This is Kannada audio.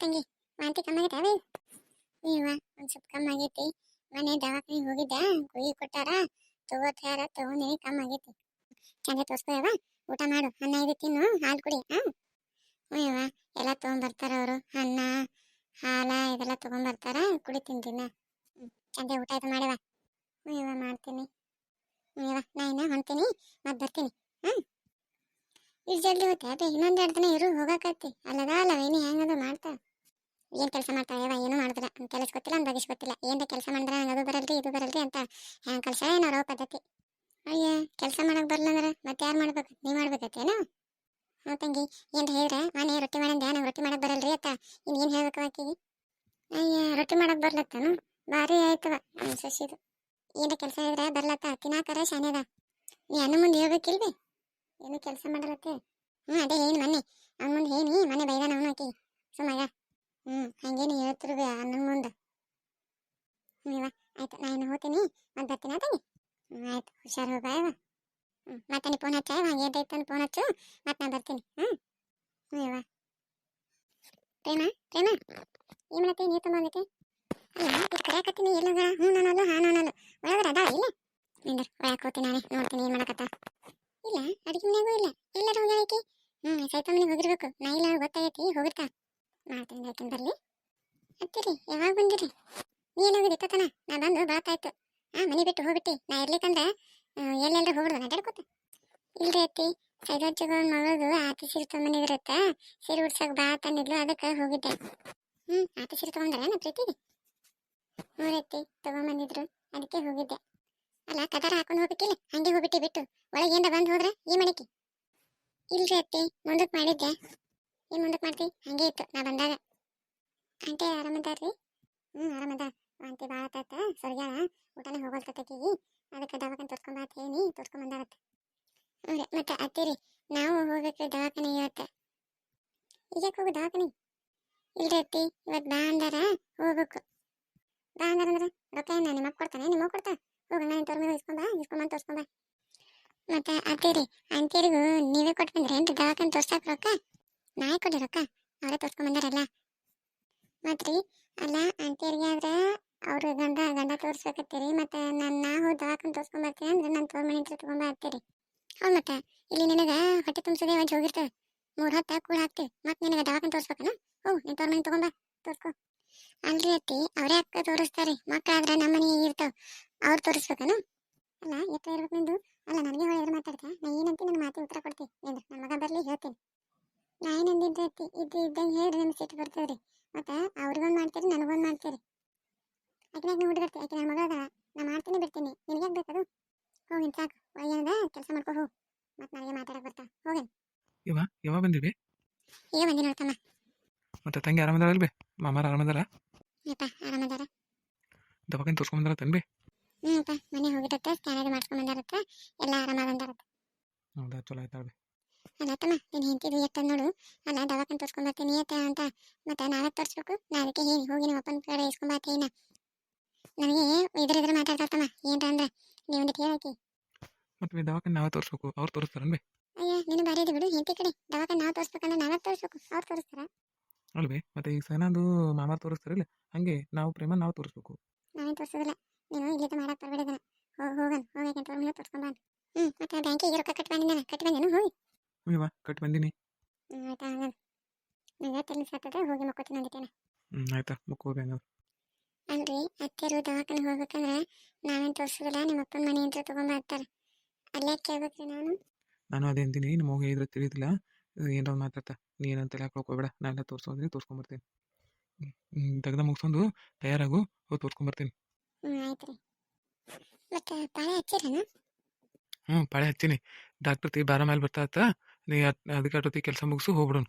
ತಂಗಿ ವಾಂತಿ ಅವೇ ಇವ ಒಂದ್ ಸ್ವಲ್ಪ ಕಮ್ಮಿ ಆಗೈತಿ ಮನೆ ದವಾಖಾನಿಗೆ ಹೋಗಿದ್ದೆ ಗುಳಿ ಕೊಟ್ಟಾರ ತಗೋತಾರ ತಗೊಂಡೇ ಕಮ್ಮ ಆಗೈತಿ ಚಂದ ತೋರ್ಸ್ಕೊಯವ ಊಟ ಮಾಡು, ಅನ್ನ ಇದು ತಿನ್ನು, ಹಾಲು ಕುಡಿ, ಹಾ? ಹ್ಞೂ ಇವ ಎಲ್ಲ ತೊಗೊಂಬರ್ತಾರ ಅವರು, ಅನ್ನ, ಹಾಲ ಇದೆಲ್ಲ ತೊಗೊಂಬರ್ತಾರ ಕುಡಿ ತಿಂತೀನ ಚಂದ ಊಟ ಇದು ಮಾಡ್ಯವ ಹ್ಞೂ ಇವ ಮಾಡ್ತೀನಿ. ಹ್ಞೂ ನಾ ಇನ್ನ ಹೊಂತೀನಿ ಮತ್ತೆ ಬರ್ತೀನಿ, ಹಾಂ? ಇಷ್ಟು ಜಲ್ದಿ ಹೋಗ್ತೆ ಅದೇ ಇನ್ನೊಂದು ಎರಡು ದಿನ ಇರು, ಹೋಗಕತ್ತಿ. ಅಲ್ಲದ ಅಲ್ಲ ಇನ್ನು ಹೆಂಗದು ಮಾಡ್ತಾ ಏನು ಕೆಲಸ ಮಾಡ್ತಾಳೆ ಯಾವ ಏನು ಮಾಡಿದ್ರ ಕೆಲಸ ಗೊತ್ತಿಲ್ಲ ಒಂದು ಬಗೆಸ್ ಗೊತ್ತಿಲ್ಲ. ಏನು ಕೆಲಸ ಮಾಡಿದ್ರೆ ನಂಗೆ ಅದು ಬರಲ್ರಿ, ಇದು ಬರಲ್ರಿ ಅಂತ. ಹೆಂಗೆ ಕೆಲಸ ಏನೋ ಪದ್ಧತಿ. ಅಯ್ಯ, ಕೆಲಸ ಮಾಡಕ್ ಬರಲ್ಲ ಅಂದ್ರೆ ಮತ್ತೆ ಯಾರು ಮಾಡ್ಬೇಕು? ನೀ ಮಾಡ್ಬೇಕತ್ತೇನು ಹ್ಞೂ ತಂಗಿ ಏನು ಹೇಳಿದ್ರೆ ಮನೆ ರೊಟ್ಟಿ ಮಾಡಂದೆ ನಂಗೆ ರೊಟ್ಟಿ ಮಾಡೋಕೆ ಬರಲ್ರಿ ಅತ್ತ. ಇನ್ನು ಏನು ಹೇಳ್ಬೇಕು ಆಕಿಗೆ? ಅಯ್ಯ, ರೊಟ್ಟಿ ಮಾಡೋಕೆ ಬರ್ಲತ್ತನು? ಭಾರಿ ಆಯ್ತವ ನಮ್ಮ ಸಸಿದು. ಏನು ಕೆಲಸ ಹೇಳಿದ್ರೆ? ಬರ್ಲತ್ತ, ತಿನ್ನಾಕರ ಶಾನ್ಯದ. ನೀ ಅನ್ನ ಮುಂದೆ ಹೇಳ್ಬೇಕಿಲ್ವಿ? ಏನು ಕೆಲಸ ಮಾಡಲತ್ತೆ? ಹ್ಞೂ ಅದೇ ಏನು ಮೊನ್ನೆ. ಅವ್ನ ಮುಂದೆ ಏನು ಮನೆ ಬೈದಾನ ಅವನು ಆಕಿ ಸುಮ್ಮಗ ಹ್ಞೂ ಹಂಗೇನು ಹೇಳ್ತಿರ್ಬಿ ಅನ್ನನ ಮುಂದೆ ಹ್ಞೂ ಇವ ಆಯ್ತು ನಾ ಇನ್ನು ಹೋಗ್ತೀನಿ ಮತ್ತೆ ಬರ್ತೀನಿ ಆತಂಗಿ ಹ್ಞೂ ಆಯ್ತು ಹುಷಾರು ಹೋಗ ಇವ ಹ್ಞೂ ಮತ್ತೆ ನೀ ಫೋನ್ ಹಚ್ಚಾಯವ ಹಂಗೆ ಅಂತ ಫೋನ್ ಹಚ್ಚು. ಮತ್ತೆ ನಾನು ಬರ್ತೀನಿ ಹ್ಞೂ ಹ್ಞೂ ಇವ ಪ್ರೇಮ ಪ್ರೇಮ ಏನು ಮಾಡತ್ತೆ ನೀರು ತಂಬಂದೈತಿ ಅಲ್ಲ ಇದು ಕರೆಯಕತ್ತೀನಿ ಎಲ್ಲೋಗ ಹ್ಞೂ ನಾನಲ್ಲ ಹಾಂ ನಾನಲ್ಲ ಒಳಗಡೆ ಅದ ಇಲ್ಲ? ನಿಂದ್ರ, ಒಳಗೆ ಹೋಗ್ತೀನಿ ನಾನೇ ನೋಡ್ತೀನಿ, ಏನು ಮಾಡಕತ್ತ? ಇಲ್ಲ, ಅಡುಗೆ ಮನೆಗೂ ಇಲ್ಲ. ಎಲ್ಲರೂ ಹೋಗ್ಯಾಳೈತಿ ಹ್ಞೂ ಸೈತ ಮನೆಗೆ ಹೋಗಿರ್ಬೇಕು. ನಾ ಇಲ್ಲ, ಗೊತ್ತಾಗೈತಿ, ಹೋಗಿರ್ತಾ. ಮಾಡ್ತೀನಿ ಆಯ್ತು ಬರಲಿ. ಹತ್ತಿರಿ ಯಾವಾಗ ಬಂದಿರಿ ನೀ ಎಲ್ಲೋಗಿರಿ ತತನ ನಾ ಬಂದು ಬಾತಾಯ್ತು ಹಾಂ ಮನೆ ಬಿಟ್ಟು ಹೋಗ್ಬಿಟ್ಟಿ ನಾ ಇರ್ಲಿಕ್ಕಂದ್ರೆ ಎಲ್ಲೆಲ್ಲರೂ ಹೋಗ್ಬಿಡ್ದು ನಡ್ಯಾಡ್ಕೋತ ಇಲ್ರಿ ಅತ್ತಿ ಸೈದಜ್ಜಗಳ ಮಗಳದು ಆತಿ ಸೀರೆ ತೊಗೊಂಬಂದಿದ್ರತ್ತ ಸೀರೆ ಉಡ್ಸಕ್ ಬಾ ತಂದಿದ್ಲು, ಅದಕ್ಕೆ ಹೋಗಿದ್ದೆ. ಹ್ಮ್ ಆತಿ ಸೀರೆ ತೊಗೊಂಡ್ರೆ ನಾ ಪ್ರೀತಿಗೆ ಅತ್ತಿ ತೊಗೊಂಬಂದಿದ್ರು, ಅದಕ್ಕೆ ಹೋಗಿದ್ದೆ. ಅಲ್ಲ, ಕದಾರ ಹಾಕೊಂಡು ಹೋಗ್ಬೇಕಿಲ್ಲ ಹಂಗೆ ಹೋಗ್ಬಿಟ್ಟು ಬಿಟ್ಟು. ಒಳಗೆ ಏನ್ರ ಬಂದು ಹೋದ್ರೆ ಈ ಮನೆಗೆ. ಇಲ್ರಿ ಅತ್ತಿ ಮುಂದಕ್ಕೆ ಮಾಡಿದ್ದೆ. ಏನ್ ಮುಂದಕ್ಕೆ ಮಾಡ್ತಿ? ಹಂಗೆ ಇತ್ತು, ನಾ ಬಂದಾಗ. ಆಂಟಿ ಆರಾಮದಾರ್ರಿ ಹ್ಞೂ ಆರಾಮದ ಆಂಟಿ ಭಾಳ ಆತಾತ ಸರಿಯಾಳ ಊಟನೇ ಹೋಗೋಲ್ತಕ್ಕಿಗಿ ಅದಕ್ಕೆ ದವಾಖಾನೆ ತೋರ್ಸ್ಕೊಂಬ ಅಂತ ಹೇಳಿ ತೋರ್ಸ್ಕೊಂಡ್ ಬಂದಾರತ್ತ ಹ್ಞೂ ಮತ್ತೆ ಅತ್ತಿರಿ ನಾವು ಹೋಗಕ್ಕೆ ದವಾಖಾನೆ ಇವತ್ತು. ಈಗ ಹೋಗು ದವಾಖಾನೆ. ಇಲ್ರಿ ಅತ್ತಿ ಇವತ್ತು ಬಾ ಅಂದಾರ ಹೋಗ್ಬೇಕು. ಬಾ ಅಂದಾರ ಅಂದ್ರೆ ರೊಕ್ಕ ಏನ ನಿಮ್ಮ ಕೊಡ್ತಾನೆ? ನಿಮ್ಮ ಕೊಡ್ತಾ? ಹೋಗ, ನಾನು ತೋರ್ ಮೇಲೆ ಇಸ್ಕೊಂಬ ಇಸ್ಕೊಂಬಂದು ತೋರ್ಸ್ಕೊಂಬ ಮತ್ತೆ ಅತ್ತಿರಿ ಅಂತೇರಿಗೂ ನೀವೇ ಕೊಟ್ಟು ಬಂದ್ರಿ ಏನ್ರಿ? ದವಾಖಾನೆ ತೋರ್ಸಾಕ ರೊಕ್ಕ? ನಾಯಿ ಕೊಡಿ ರೊಕ್ಕ. ಅವರೇ ತೋರ್ಸ್ಕೊಂಬಂದಾರಲ್ಲ ಮತ್ರಿ, ಅಲ್ಲ ಅಂತೇರಿಗೆ ಆದ್ರೆ ಅವ್ರ ಗಂಡ ಗಂಡ ತೋರ್ಸ್ಬೇಕತ್ತೀರಿ. ಮತ್ತೆ ನಾನು ನಾ ಹೋಗಿ ದವಾಖಾನೆ ತೋರ್ಸ್ಕೊಂಬರ್ತೀನಿ ಅಂದ್ರೆ ನನ್ನ ತೋರ್ ಮನೆ ಹತ್ರ ತಗೊಂಡ್ ಬರ್ತೀರಿ ಹೌದ್ ಮತ್ತೆ. ಇಲ್ಲಿ ನಿನಗ ಹೊಟ್ಟೆ ತುಂಬಿಸೋದೇ ಒಂದು ಹೋಗಿರ್ತದೆ ಮೂರ್ ಹೊತ್ತ ಕೂಳ ಹಾಕ್ತಿವಿ ಮತ್ತೆ ನಿನಗ ದವಾಖಾನೆ ತೋರ್ಸ್ಬೇಕನ? ಓ ನೀನ್ ತೋರ್ ಮನೆ ತಗೊಂಬ. ತೋರ್ಸ್ಕೊ ಅಲ್ರಿ ಅತ್ತಿ, ಅವರೇ ಅಕ್ಕ ತೋರಿಸ್ತಾರೆ. ಮಕ್ಕಳಾದ್ರೆ ನಮ್ಮ ಮನೆ ಇರ್ತಾವ. ಅವ್ರು ತೋರಿಸ್ಬೇಕನ? ಅಲ್ಲ, ಎತ್ತ ಇರ್ಬೇಕು ನಿಂದು? ಅಲ್ಲ, ನನಗೆ ಹೇಳಿದ್ರೆ ಮಾತಾಡ್ತಾ ನಾ ಏನಂತ ನನ್ನ ಮಾತಿ ಉತ್ತರ ಕೊಡ್ತೀನಿ ನಿಂದು ನನ್ನ ಮಗ ಬರ್ಲಿ, ಹೇಳ್ತೀನಿ. ನಾ ಏನಂದಿದ್ದೆ ಅತ್ತಿ? ಇದ್ದು ಇದ್ದಂಗೆ ಹೇಳ್ರಿ ನಮ್ಗೆ ಸಿಟ್ಟು ಬರ್ತದ್ರಿ. ಮತ್ತೆ ಅವ್ರಿಗೊಂದು ಮಾಡ್ತೀರಿ ನನಗೊಂದು ಮಾಡ್ತೀರಿ. ಆಕಿನಾಗ ನೀವು ಹುಡುಗರ್ತಿ? ಆಕೆ ನನ್ನ ಮಗ ಅದಾಳ. ನಾ ಮಾಡ್ತೀನಿ, ಬಿಡ್ತೀನಿ. ನಿನಗೆ ಬೇಕದು ಹೋಗಿನ್ ಸಾಕು. ಏನದ ಕೆಲಸ ಮಾಡ್ಕೋ ಹೋಗು ಮತ್ತೆ ನನಗೆ ಮಾತಾಡಕ್ ಬರ್ತಾ. ಹೋಗೇನ್? ಇವ? ಇವ ಬಂದಿವಿ ಈಗ ಬಂದಿ ನೋಡ್ತಮ್ಮ ಮತ್ತೆ ತಂಗಿ ಆರಾಮದಾರಲ್ಬೇ ಮಾಮಾರ ಆರಾಮದಾರ? ಯಪ್ಪ ಆರಾಮದಾರ? ದವಾಖಾನೆ ತೋರ್ಸ್ಕೊಂಬಂದಾರ ತನ್ಬಿ? ಹ್ಞೂಪ್ಪ ಮನೆ ಹೋಗಿದ್ದತ್ತ ಸ್ಕ್ಯಾನ್ ಅದು ಮಾಡ್ಕೊಂಡ್ ಬಂದಾರತ್ತ ಎಲ್ಲ ಆರಾಮಾದಂದಾರತ್ತ ಹೌದಾ ಚಲೋ ಆಯ್ತಾಳ್ಬಿ ಅಲ್ಲ ತಮ್ಮ ನೀನು ಹೆಂಡತಿದು ಎತ್ತ ನೋಡು. ಅಲ್ಲ ದವಾಖಾನೆ ತೋರ್ಸ್ಕೊಂಡ್ ಬರ್ತೀನಿ ಎತ್ತ ಅಂತ. ಮತ್ತೆ ನಾವೇ ತೋರಿಸ್ಬೇಕು ನಾ ಅದಕ್ಕೆ ಹೇಳಿ ಹೋಗಿ ನಮ್ಮ ಅಪ್ಪನ ಕಡೆ ಇಸ್ಕೊಂಬಾತೇನ ನನಗೆ ಇದ್ರ ಇದ್ರ ಮಾತಾಡ್ತಾರತ್ತಮ್ಮ ಏನ್ರ ಅಂದ್ರೆ ನೀವು ಕೇಳಕ್ಕೆ ಮತ್ತೆ ದವಾಖಾನೆ ನಾವೇ ತೋರಿಸ್ಬೇಕು ಅವ್ರು ತೋರಿಸ್ತಾರನ್ಬಿ ಅಯ್ಯ ನೀನು ಬಾರಿ ಇದೆ ಬಿಡು ಹೆಂಡತಿ ಕಡೆ ದವಾಖಾನೆ ನಾವು ತೋರಿಸ್ಬೇಕಂದ್ರೆ ನಾವೇ ತೋರಿಸ್ಬೇಕು ಅವ್ರು ತೋರಿಸ್ತಾರ? ಅಲ್ವೇ ಮತ್ತೆ ಈಗ ಸಹನಾದು ಮಾಮಾರ್ ತೋರಿಸ್ತಾರಿಲ್ಲ ಹಂಗೆ ನಾವು ಪ್ರೇಮ ನಾವು ತೋರಿಸ್ಬೇಕು. ನಾವೇನು ತೋರಿಸೋದಿಲ್ಲ ನೀನು ಇಲ್ಲಿಂದ ಮಾಡಕ್ಕೆ ಬರಬೇಡ ಹೋಗಿ ಹೋಗನ್ ಅಂತ ತೋರ್ ಮೇಲೆ ತೋರ್ಸ್ಕೊಂಬಾನ ಹ್ಞೂ ಮತ್ತೆ ಬ್ಯಾಂಕಿಗೆ ರೊಕ್ಕ ಕಟ್ಟಿ ಬಂದಿದ್ದಾನೆ ಕಟ್ಟಿ ಬಂದೇನು ಹೋಗಿ ಹ್ಞೂ ಬಾ ಕಟ್ ಬಂದಿನಿ. ಹ್ಞೂ ಆಯ್ತಾ ಹಂಗಂದ್ರೆ ನನಗೆ ತಲೆ ಸಾತದ ಹೋಗಿ ಮಕ್ಕೋತೀನಿ ಅಂದಿದ್ದೇನೆ. ಹ್ಞೂ ಆಯ್ತಾ ಮುಕ್ಕೋಗಿ ಹಂಗಾದ್ರೆ. ಅಲ್ರಿ ಅತ್ತೆರು ದವಾಖಾನೆ ಹೋಗ್ಬೇಕಂದ್ರೆ ನಾವೇನು ತೋರಿಸೋದಿಲ್ಲ ನಿಮ್ಮ ಅಪ್ಪನ ಮನೆ ಅಂತ ತೊಗೊಂಬರ್ತಾರೆ. ಅಲ್ಲೇ ಕೇಳ್ಬೇಕ್ರಿ ನಾನು? ನಾನು ಅದೇ ಅಂತೀನಿ. ನಮ್ಮ ಮಗ ಇದ್ರೆ ತಿಳಿದಿಲ್ಲ. ಏನೋ ಒಂದು ಮಾತಾಡ್ತಾ ನೀ ಏನಂತ ತಲೆ ಹಾಕೊಳಕ್ ಹೋಗ್ಬೇಡ. ನಾನು ಎಲ್ಲ ತೋರಿಸೋದ್ರೆ ತೋರ್ಸ್ಕೊಂಬರ್ತೀನಿ ತೆಗ್ದ ಮುಗಿಸ್ಕೊಂಡು ತಯಾರಾಗು ಹೋಗಿ ತೋರ್ಸ್ಕೊಂಬರ್ತೀನಿ ಹ್ಞೂ ಆಯ್ತು ರೀ. ಮತ್ತೆ ಪಾಳೆ ಹಚ್ಚಿರೇನ ಹ್ಞೂ ಪಾಳೆ ಹಚ್ಚೀನಿ. ಡಾಕ್ಟರ್ ತಿ ಬಾರ ಮೇಲೆ ಬರ್ತಾ ನೀ ಅದ್- ಅದಕ್ಕೆ ಅಟೋತಿ ಕೆಲಸ ಮುಗಿಸು ಹೋಗ್ಬಿಡೋಣ.